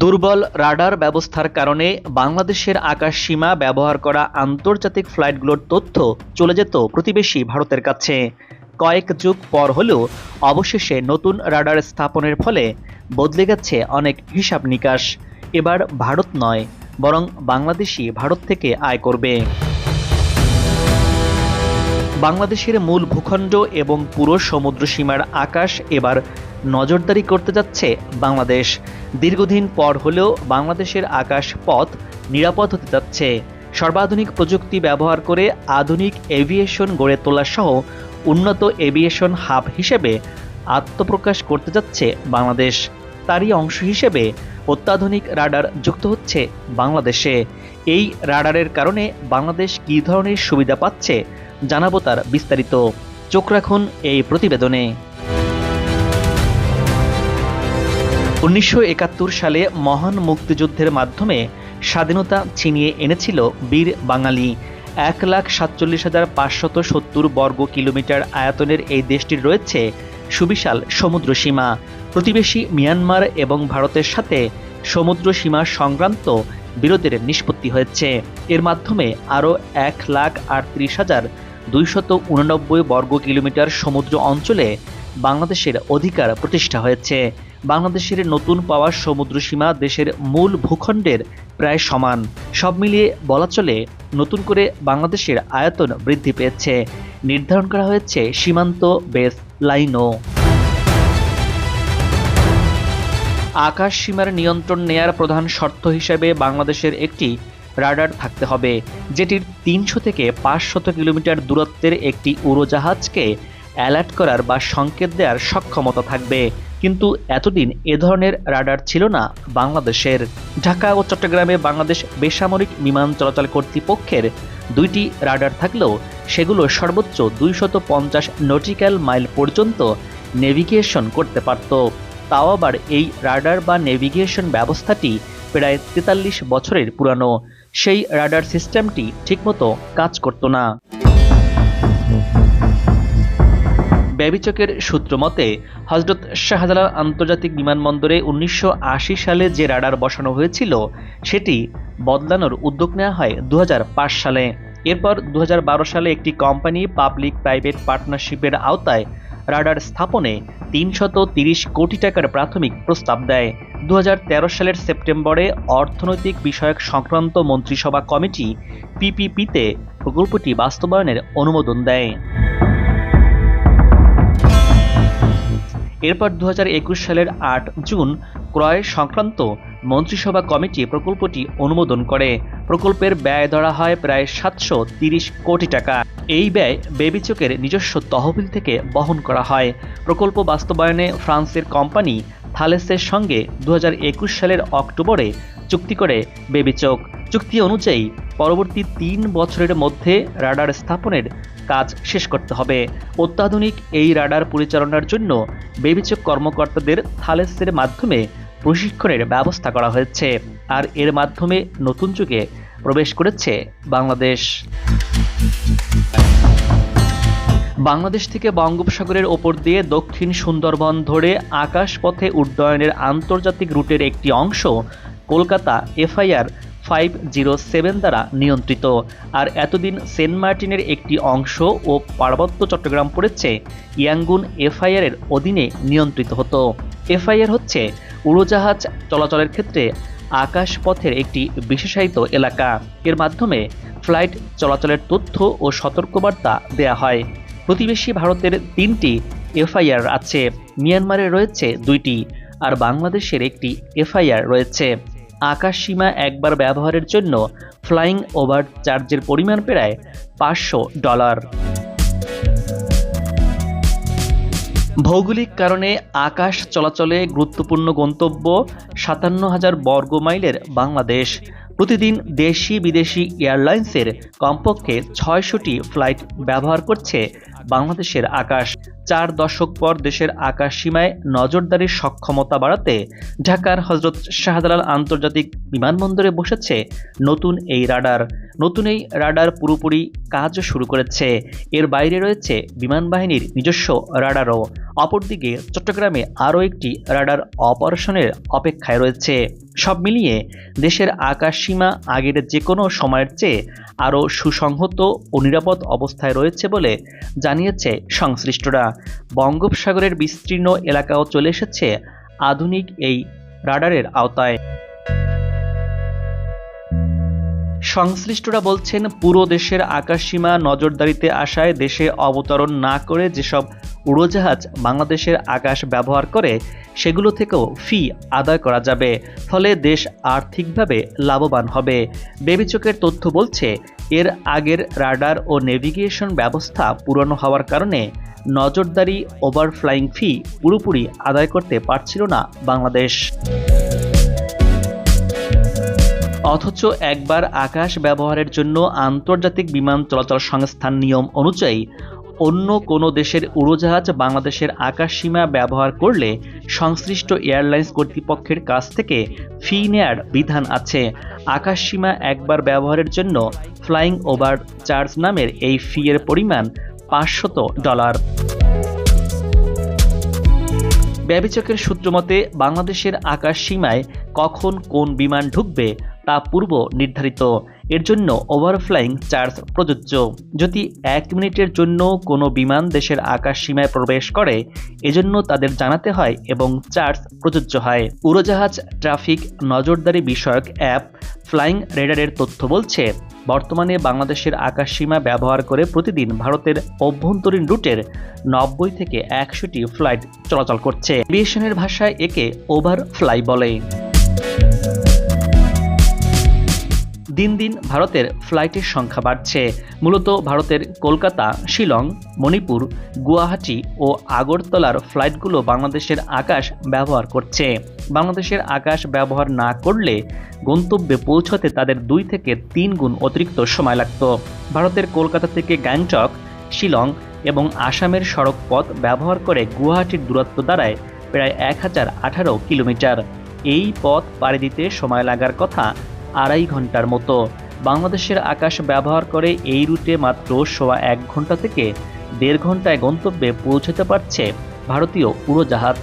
দুর্বল রাডার ব্যবস্থার কারণে বাংলাদেশের আকাশ সীমা ব্যবহার করা আন্তর্জাতিক ফ্লাইটগুলোর তথ্য চলে যেত প্রতিবেশী ভারতের কাছে। কয়েক যুগ পর হলেও অবশেষে নতুন রাডার স্থাপনের ফলে বদলে গেছে অনেক হিসাব নিকাশ। এবার ভারত নয়, বরং বাংলাদেশই ভারত থেকে আয় করবে। বাংলাদেশের মূল ভূখণ্ড এবং পুরো সমুদ্র সীমার আকাশ এবার নজরদারি করতে যাচ্ছে বাংলাদেশ। দীর্ঘদিন পর হলেও বাংলাদেশের আকাশ পথ নিরাপদ হতে যাচ্ছে। সর্বাধুনিক প্রযুক্তি ব্যবহার করে আধুনিক এভিয়েশন গড়ে তোলা সহ উন্নত এভিয়েশন হাব হিসেবে আত্মপ্রকাশ করতে যাচ্ছে বাংলাদেশ। তারই অংশ হিসেবে অত্যাধুনিক রাডার যুক্ত হচ্ছে বাংলাদেশে। এই রাডারের কারণে বাংলাদেশ কী ধরনের সুবিধা পাচ্ছে জানাব তার বিস্তারিত। চোখ রাখুন এই প্রতিবেদনে। উনিশশো একাত্তর সালে মহান মুক্তিযুদ্ধের মাধ্যমে স্বাধীনতা ছিনিয়ে এনেছিল বীর বাঙালি। এক লাখ সাতচল্লিশ হাজার পাঁচশত সত্তর বর্গ কিলোমিটার আয়তনের এই দেশটির রয়েছে সুবিশাল সমুদ্র সীমা। প্রতিবেশী মিয়ানমার এবং ভারতের সাথে সমুদ্র সীমা সংক্রান্ত বিরোধের নিষ্পত্তি হয়েছে। এর মাধ্যমে আরও এক লাখ আটত্রিশ হাজার দুইশত উননব্বই বর্গ কিলোমিটার সমুদ্র অঞ্চলে বাংলাদেশের অধিকার প্রতিষ্ঠা হয়েছে। বাংলাদেশের নতুন পাওয়া সমুদ্র সীমা দেশের মূল ভূখণ্ডের প্রায় সমান। সব মিলিয়ে বলা চলে, নতুন করে বাংলাদেশের আয়তন বৃদ্ধি পেয়েছে। নির্ধারণ করা হয়েছে সীমান্ত বেস লাইনও। আকাশ সীমার নিয়ন্ত্রণ নেয়ার প্রধান শর্ত হিসেবে বাংলাদেশের একটি রাডার থাকতে হবে, যেটির তিনশো থেকে পাঁচশত কিলোমিটার দূরত্বের একটি উড়োজাহাজকে অ্যালার্ট করার বা সংকেত দেওয়ার সক্ষমতা থাকবে। কিন্তু এতদিন এ ধরনের রাডার ছিল না বাংলাদেশের। ঢাকা ও চট্টগ্রামে বাংলাদেশ বেসামরিক বিমান চলাচল কর্তৃপক্ষের দুইটি রাডার থাকলেও সেগুলো সর্বোচ্চ দুইশত পঞ্চাশ নটিক্যাল মাইল পর্যন্ত নেভিগেশন করতে পারত। তাও আবার এই রাডার বা নেভিগেশন ব্যবস্থাটি প্রায় তেতাল্লিশ বছরের পুরানো। সেই রাডার সিস্টেমটি ঠিকমতো কাজ করত না। ব্যবিচকের সূত্র মতে, হজরত শাহজালাল আন্তর্জাতিক বিমানবন্দরে উনিশশো আশি সালে যে রাডার বসানো হয়েছিল, সেটি বদলানোর উদ্যোগ নেওয়া হয় দু হাজার পাঁচ সালে। এরপর দু হাজার বারো সালে একটি কোম্পানি পাবলিক প্রাইভেট পার্টনারশিপের আওতায় রাডার স্থাপনে তিনশত কোটি টাকার প্রাথমিক প্রস্তাব দেয়। দু হাজার তেরো সালের সেপ্টেম্বরে অর্থনৈতিক বিষয়ক সংক্রান্ত মন্ত্রিসভা কমিটি পিপিপিতে প্রকল্পটি বাস্তবায়নের অনুমোদন দেয়। এরপর দু হাজার একুশ সালের আট জুন ক্রয় সংক্রান্ত মন্ত্রিসভা কমিটি প্রকল্পটি অনুমোদন করে। প্রকল্পের ব্যয় ধরা হয় প্রায় সাতশো কোটি টাকা। এই ব্যয় বেবিচকের নিজস্ব তহবিল থেকে বহন করা হয়। প্রকল্প বাস্তবায়নে ফ্রান্সের কোম্পানি থালেসের সঙ্গে দু হাজার একুশ সালের অক্টোবরে চুক্তি করে বেবিচক। চুক্তি অনুযায়ী পরবর্তী তিন বছরের মধ্যে রাডার স্থাপনের কাজ শেষ করতে হবে। অত্যাধুনিক এই রাডার পরিচালনার জন্য বেবিচক কর্মকর্তাদের থালেসের মাধ্যমে প্রশিক্ষণের ব্যবস্থা করা হয়েছে আর এর মাধ্যমে নতুন যুগে প্রবেশ করেছে বাংলাদেশ। বাংলাদেশ থেকে বঙ্গোপসাগরের ওপর দিয়ে দক্ষিণ সুন্দরবন ধরে আকাশপথে উড্ডয়নের আন্তর্জাতিক রুটের একটি অংশ Kolkata FIR five zero seven দ্বারা নিয়ন্ত্রিত। আর এতদিন সেন্ট মার্টিনের একটি অংশ ও পার্বত্য চট্টগ্রাম পড়েছে, ইয়াঙ্গুন এফআইআর এর অধীনে নিয়ন্ত্রিত হতো। এফআইআর হচ্ছে উড়োজাহাজ চলাচলের ক্ষেত্রে আকাশপথের একটি বিশেষায়িত এলাকা। এর মাধ্যমে ফ্লাইট চলাচলের তথ্য ও সতর্কবার্তা দেয়া হয়। প্রতিবেশী ভারতের তিনটি এফআইআর আছে মিয়ানমারে রয়েছে দুইটি, আর বাংলাদেশের একটি এফআইআর রয়েছে। আকাশ সীমা একবার ব্যবহারের জন্য ফ্লাইং ওভার চার্জের পরিমাণ প্রায় পাঁচশো ডলার। ভৌগোলিক কারণে আকাশ চলাচলে গুরুত্বপূর্ণ গন্তব্য সাতান্ন হাজার বর্গ মাইলের বাংলাদেশ। প্রতিদিন দেশি বিদেশি এয়ারলাইন্সের কমপক্ষে ছয়শটি ফ্লাইট ব্যবহার করছে বাংলাদেশের আকাশ। চার দশক পর দেশের আকাশ সীমায় নজরদারির সক্ষমতা বাড়াতে ঢাকার হজরত শাহজালাল আন্তর্জাতিক বিমানবন্দরে বসেছে নতুন এই রাডার। নতুন এই রাডার পুরোপুরি কাজ শুরু করেছে। এর বাইরে রয়েছে বিমান বাহিনীর নিজস্ব রাডারও। অপরদিকে চট্টগ্রামে আরও একটি রাডার অপারেশনের অপেক্ষায় রয়েছে। সব মিলিয়ে দেশের আকাশ সীমা আগের যে কোনো সময়ের চেয়ে আরও সুসংহত ও নিরাপদ অবস্থায় রয়েছে বলে জানিয়েছে সংশ্লিষ্টরা। বঙ্গোপসাগরের বিস্তীর্ণ এলাকাও চলে এসেছে আধুনিক এই রাডারের আওতায়। সংশ্লিষ্টরা বলছেন, পুরো দেশের আকাশসীমা নজরদারিতে আসায় দেশে অবতরণ না করে যেসব উড়োজাহাজ বাংলাদেশের আকাশ ব্যবহার করে সেগুলো থেকেও ফি আদায় করা যাবে। ফলে দেশ আর্থিকভাবে লাভবান হবে। বেবিচকের তথ্য বলছে, এর আগের রাডার ও নেভিগেশন ব্যবস্থা পুরনো হওয়ার কারণে নজরদারি ওভারফ্লাইং ফি পুরোপুরি আদায় করতে পারছিল না বাংলাদেশ। অথচ একবার আকাশ ব্যবহারের জন্য আন্তর্জাতিক বিমান চলাচল সংস্থার নিয়ম অনুযায়ী অন্য কোনো দেশের উড়োজাহাজ বাংলাদেশের আকাশ সীমা ব্যবহার করলে সংশ্লিষ্ট এয়ারলাইন্স কর্তৃপক্ষের কাছ থেকে ফি নেয়ার বিধান আছে। আকাশ সীমা একবার ব্যবহারের জন্য ফ্লাইং ওভার চার্জ নামের এই ফি এর পরিমাণ পাঁচশত ডলার। ব্যবিচকের সূত্রমতে বাংলাদেশের আকাশ সীমায় কখন কোন বিমান ঢুকবে তা পূর্ব নির্ধারিত। এর জন্য ওভারফ্লাইং চার্জ প্রযোজ্য। যদি এক মিনিটের জন্য কোনো বিমান দেশের আকাশ সীমায় প্রবেশ করে, এজন্য তাদের জানাতে হয় এবং চার্জ প্রযোজ্য হয়। উড়োজাহাজ ট্রাফিক নজরদারি বিষয়ক অ্যাপ ফ্লাইং রেডারের তথ্য বলছে, বর্তমানে বাংলাদেশের আকাশ সীমা ব্যবহার করে প্রতিদিন ভারতের অভ্যন্তরীণ রুটের নব্বই থেকে একশোটি ফ্লাইট চলাচল করছে। এভিয়েশনের ভাষায় একে ওভার ফ্লাই বলে। দিন দিন ভারতের ফ্লাইটের সংখ্যা বাড়ছে। মূলত ভারতের কলকাতা, শিলং, মণিপুর, গুয়াহাটি ও আগরতলার ফ্লাইটগুলো বাংলাদেশের আকাশ ব্যবহার করছে। বাংলাদেশের আকাশ ব্যবহার না করলে গন্তব্যে পৌঁছতে তাদের দুই থেকে তিন গুণ অতিরিক্ত সময় লাগত। ভারতের কলকাতা থেকে গ্যাংটক, শিলং এবং আসামের সড়ক পথ ব্যবহার করে গুয়াহাটির দূরত্ব দাঁড়ায় প্রায় এক হাজার আঠারো কিলোমিটার। এই পথ পাড়ি দিতে সময় লাগার কথা আড়াই ঘণ্টার মতো। বাংলাদেশের আকাশ ব্যবহার করে এই রুটে মাত্র সোয়া এক ঘণ্টা থেকে দেড় ঘন্টায় গন্তব্যে পৌঁছতে পারছে ভারতীয় উড়োজাহাজ।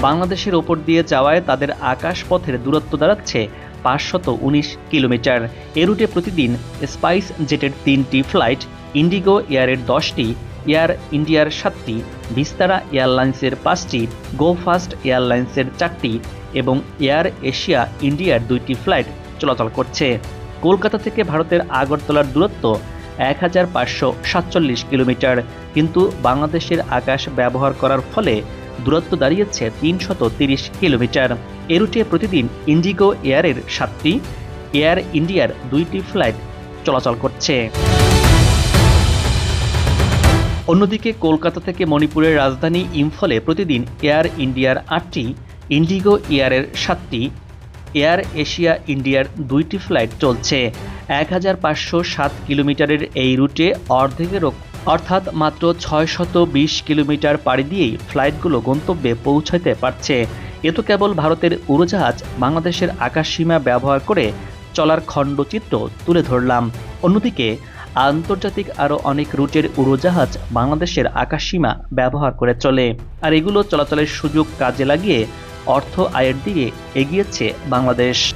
বাংলাদেশের ওপর দিয়ে যাওয়ায় তাদের আকাশ পথের দূরত্ব দাঁড়াচ্ছে পাঁচশত উনিশ কিলোমিটার। এ রুটে প্রতিদিন স্পাইস জেটের তিনটি ফ্লাইট, ইন্ডিগো এয়ারের দশটি, এয়ার ইন্ডিয়ার সাতটি, ভিস্তারা এয়ারলাইন্সের পাঁচটি, গো ফাস্ট এয়ারলাইন্সের চারটি এবং এয়ার এশিয়া ইন্ডিয়ার দুইটি ফ্লাইট চলাচল করছে। কলকাতা থেকে ভারতের আগরতলার দূরত্ব এক হাজার পাঁচশো সাতচল্লিশ কিলোমিটার। কিন্তু বাংলাদেশের আকাশ ব্যবহার করার ফলে দূরত্ব দাঁড়িয়েছে তিনশত তিরিশ কিলোমিটার। এ রুটে প্রতিদিন ইন্ডিগো এয়ারের সাতটি, এয়ার ইন্ডিয়ার দুইটি ফ্লাইট চলাচল করছে। অন্যদিকে কলকাতা থেকে মণিপুরের রাজধানী ইম্ফলে প্রতিদিন এয়ার ইন্ডিয়ার আটটি ইন্ডিগো এয়ারের সাতটি এয়ার এশিয়া ইন্ডিয়ার দুইটি ফ্লাইট চলছে। এক হাজার পাঁচশো সাত কিলোমিটারের এই রুটে অর্ধেকেরও অর্থাৎ মাত্র ছয় শত বিশ কিলোমিটার পাড়ি দিয়েই ফ্লাইটগুলো গন্তব্যে পৌঁছাতে পারছে। এ তো কেবল ভারতের উড়োজাহাজ, বাংলাদেশের আকাশসীমা ব্যবহার করে চলার খণ্ডচিত্র তুলে ধরলাম। অন্যদিকে, আন্তর্জাতিক আরও অনেক রুটের উড়োজাহাজ বাংলাদেশের আকাশসীমা ব্যবহার করে চলে। আর এগুলো চলাচলের সুযোগ কাজে লাগিয়ে অর্থ আয়ের দিকে এগিয়েছে বাংলাদেশ।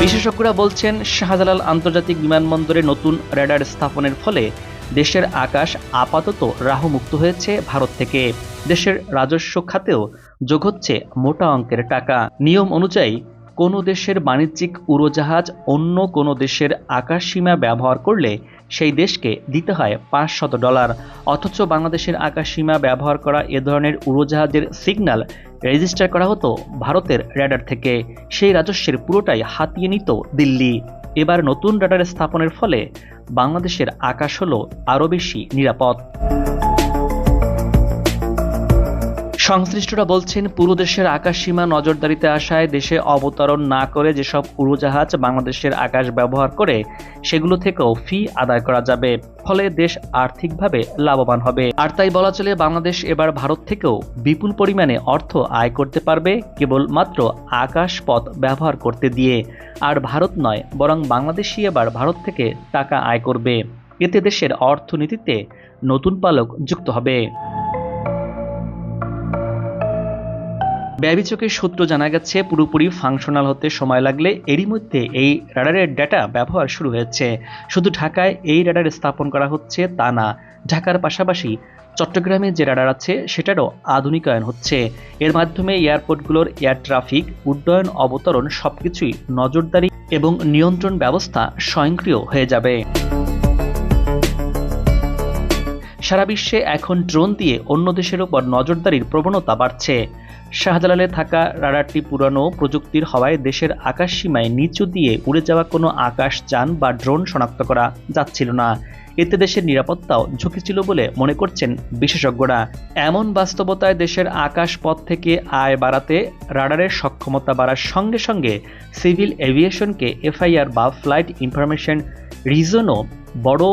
বিশেষজ্ঞরা বলছেন, শাহজালাল আন্তর্জাতিক বিমানবন্দরে নতুন রেডার স্থাপনের ফলে দেশের আকাশ আপাতত রাহুমুক্ত হয়েছে ভারত থেকে। দেশের রাজস্ব খাতেও যোগ হচ্ছে মোটা অঙ্কের টাকা। নিয়ম অনুযায়ী কোনো দেশের বাণিজ্যিক উড়োজাহাজ অন্য কোনো দেশের আকাশ সীমা ব্যবহার করলে সেই দেশকে দিতে হয় পাঁচশত ডলার। অথচ বাংলাদেশের আকাশ সীমা ব্যবহার করা এ ধরনের উড়োজাহাজের সিগন্যাল রেজিস্টার করা হতো ভারতের র্যাডার থেকে। সেই রাজস্বের পুরোটাই হাতিয়ে নিত দিল্লি। এবার নতুন র্যাডার স্থাপনের ফলে বাংলাদেশের আকাশ হলো আরও বেশি নিরাপদ। সংশ্লিষ্টরা বলছেন পুরো দেশের আকাশসীমা নজরদারিতে আসায় দেশে অবতরণ না করে যেসব উড়োজাহাজ বাংলাদেশের আকাশ ব্যবহার করে, সেগুলো থেকেও ফি আদায় করা যাবে। ফলে দেশ আর্থিকভাবে লাভবান হবে। আর তাই বলা চলে, বাংলাদেশ এবার ভারত থেকেও বিপুল পরিমাণে অর্থ আয় করতে পারবে কেবলমাত্র আকাশ পথ ব্যবহার করতে দিয়ে। আর ভারত নয়, বরং বাংলাদেশই এবার ভারত থেকে টাকা আয় করবে। এতে দেশের অর্থনীতিতে নতুন পালক যুক্ত হবে। ব্যবিচকের সূত্র জানা গেছে, পুরোপুরি ফাংশনাল হতে সময় লাগলে এরই মধ্যে এই রাডারের ডেটা ব্যবহার শুরু হয়েছে। শুধু ঢাকায় এই রাডার স্থাপন করা হচ্ছে তা না, ঢাকার পাশাপাশি চট্টগ্রামে যে রাডার আছে, সেটারও আধুনিকায়ন হচ্ছে। এর মাধ্যমে এয়ারপোর্টগুলোর এয়ার ট্রাফিক উড্ডয়ন, অবতরণ সবকিছুই নজরদারি এবং নিয়ন্ত্রণ ব্যবস্থা স্বয়ংক্রিয় হয়ে যাবে। সারা বিশ্বে এখন ড্রোন দিয়ে অন্য দেশের উপর নজরদারির প্রবণতা বাড়ছে। শাহজালালে থাকা রাডারটি পুরানো প্রযুক্তির হওয়ায় দেশের আকাশ সীমায় নিচু দিয়ে উড়ে যাওয়া কোনো আকাশ, যান বা ড্রোন শনাক্ত করা যাচ্ছিল না। এতে দেশের নিরাপত্তাও ঝুঁকি ছিল বলে মনে করছেন বিশেষজ্ঞরা। এমন বাস্তবতায় দেশের আকাশ পথ থেকে আয় বাড়াতে রাডারের সক্ষমতা বাড়ার সঙ্গে সঙ্গে সিভিল এভিয়েশনকে এফআইআর বা ফ্লাইট ইনফরমেশন রিজনও বড়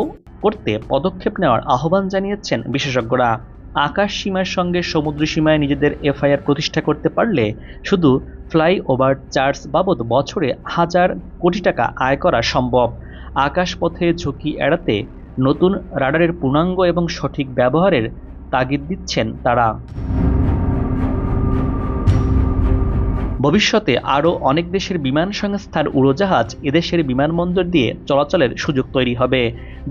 করতে পদক্ষেপ নেওয়ার আহ্বান জানিয়েছেন বিশেষজ্ঞরা। আকাশ সীমার সঙ্গে সমুদ্র সীমায় নিজেদের এফআইআর প্রতিষ্ঠা করতে পারলে শুধু ফ্লাইওভার চার্জ বাবদ বছরে হাজার কোটি টাকা আয় করা সম্ভব। আকাশপথে ঝুঁকি এড়াতে নতুন রাডারের পূর্ণাঙ্গ এবং সঠিক ব্যবহারের তাগিদ দিচ্ছেন তারা। ভবিষ্যতে আরও অনেক দেশের বিমান সংস্থার উড়োজাহাজ এদেশের বিমানবন্দর দিয়ে চলাচলের সুযোগ তৈরি হবে।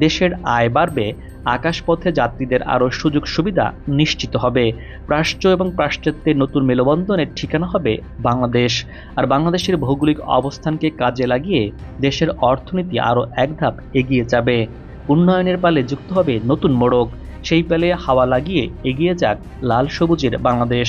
দেশের আয় বাড়বে, আকাশপথে যাত্রীদের আরও সুযোগ সুবিধা নিশ্চিত হবে। প্রাচ্য এবং পাশ্চাত্যের নতুন মেলবন্ধনের ঠিকানা হবে বাংলাদেশ। আর বাংলাদেশের ভৌগোলিক অবস্থানকে কাজে লাগিয়ে দেশের অর্থনীতি আরও এক ধাপ এগিয়ে যাবে। উন্নয়নের পালে যুক্ত হবে নতুন মোড়ক। সেই পালে হাওয়া লাগিয়ে এগিয়ে যাক লাল সবুজের বাংলাদেশ।